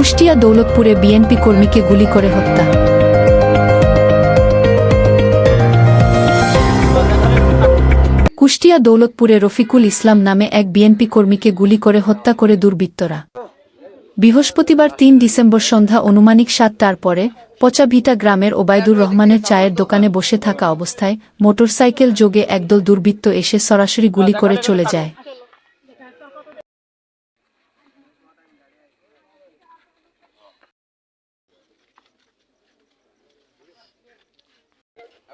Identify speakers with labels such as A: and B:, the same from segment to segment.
A: Kushtia দৌলতপুরে BNP কর্মীকে গুলি করে হত্যা। কুষ্টিয়া দৌলতপুরে রফিকুল ইসলাম নামে এক বিএনপি কর্মীকে গুলি করে হত্যা করে দুর্বৃত্তরা। বৃহস্পতিবার তিন ডিসেম্বর সন্ধ্যা অনুমানিক সাতটার পরে পচাভিটা গ্রামের ওবায়দুর রহমানের চায়ের দোকানে বসে থাকা অবস্থায় মোটরসাইকেল যোগে একদল দুর্বৃত্ত এসে সরাসরি গুলি করে চলে যায়।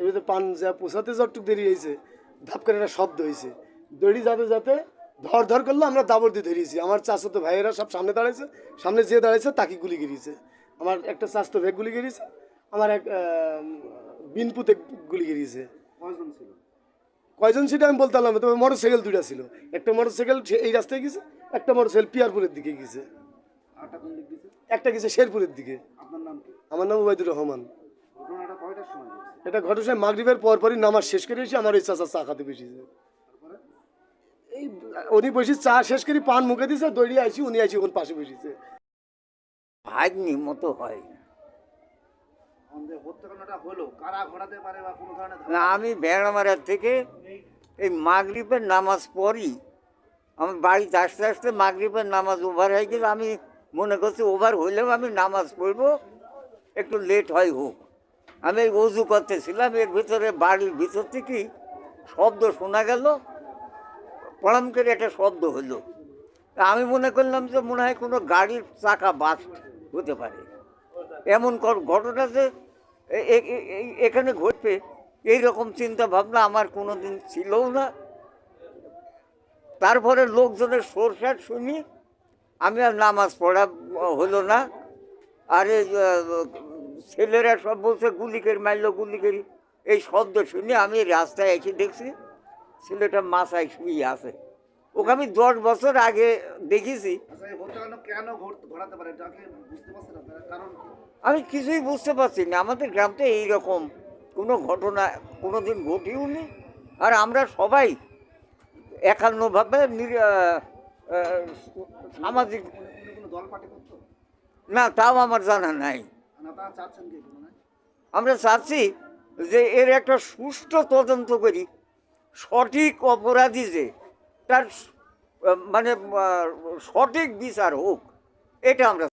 B: এবারে পান যা পোষাতে যতটুকু দেরি হয়েছে ধাপ করে একটা শব্দ হয়েছে। দড়ি যাতে যাতে ধর ধর করল আমরা দাবর দিয়ে ধরিয়েছি। আমার চাচাতো ভাইয়েরা সব সামনে দাঁড়াইছে সামনে যে দাঁড়াইছে তাকে গুলি গিরিয়েছে আমার একটা চাচাতো ভেগ গুলি গিরিয়েছে আমার এক বিনপুতে গুলি গিরিয়েছে কয়জন সেটা আমি বলতে পারলাম তবে মোটর সাইকেল দুইটা ছিল। একটা মোটর সাইকেল এই রাস্তায় গেছে একটা মোটর সাইকেল পিয়ারপুরের দিকে গেছে। একটা গেছে শেরপুরের দিকে। আমার নাম উবাইদুর রহমান। এটা ঘটছে মাগরিবের পর পরই নামাজ শেষ করে এসে আমার এই চাচা চা খাতে বসেছে। এই উনি বসে চা শেষ করে পান মুখে দিয়েছে দৌড়িয়ে আইছি উনি আইছি ওর পাশে বসেছে।
C: ভাগ্নি মতো হয়।
D: আমাদের হত্যাকাণ্ডটা হলো কারা ঘটাতে পারে বা কোনো ধরনের
C: না আমি ভেড়ামারার থেকে এই মাগরিবের নামাজ পড়ি। আমার বাড়িতে আসতে আসতে মাগরিবের নামাজ ওভার হয়ে গেলে আমি মনে করছি ওভার হইলেও আমি নামাজ পড়ব একটু লেট হয় হোক। আমি অজু করতেছিলাম, এর ভিতরে বাড়ির ভিতর থেকেই শব্দ শোনা গেল পড়াম করে একটা শব্দ হলো। আমি মনে করলাম যে মনে হয় কোনো গাড়ির চাকা বাস্ট হতে পারে। এমন ঘটনা যে এখানে ঘটবে, এইরকম চিন্তা ভাবনা আমার কোনো দিন ছিলও না। তারপরে লোকজনের সরষাট শুনি, আমি আর নামাজ পড়া হলো না। আর ছেলেরা সব বলছে গুলিকের মারল গুলিকের এই শব্দ শুনে আমি রাস্তায় এসে দেখছি ছেলেটা মাথায় শুয়ে আছে। ওকে আমি দশ বছর আগে দেখেছি।
D: আচ্ছা?
C: আমি কিছুই বুঝতে পারছি না। আমাদের গ্রামতে এইরকম। কোনো ঘটনা কোনো দিন ঘটেও নি আর আমরা সবাই একান্নভাবে সামাজিক না তাও আমার জানা নাই। আমরা চাচ্ছি যে এর একটা সুষ্ঠু তদন্ত করি, সঠিক অপরাধী যে, তার মানে সঠিক বিচার হোক, এটা আমরা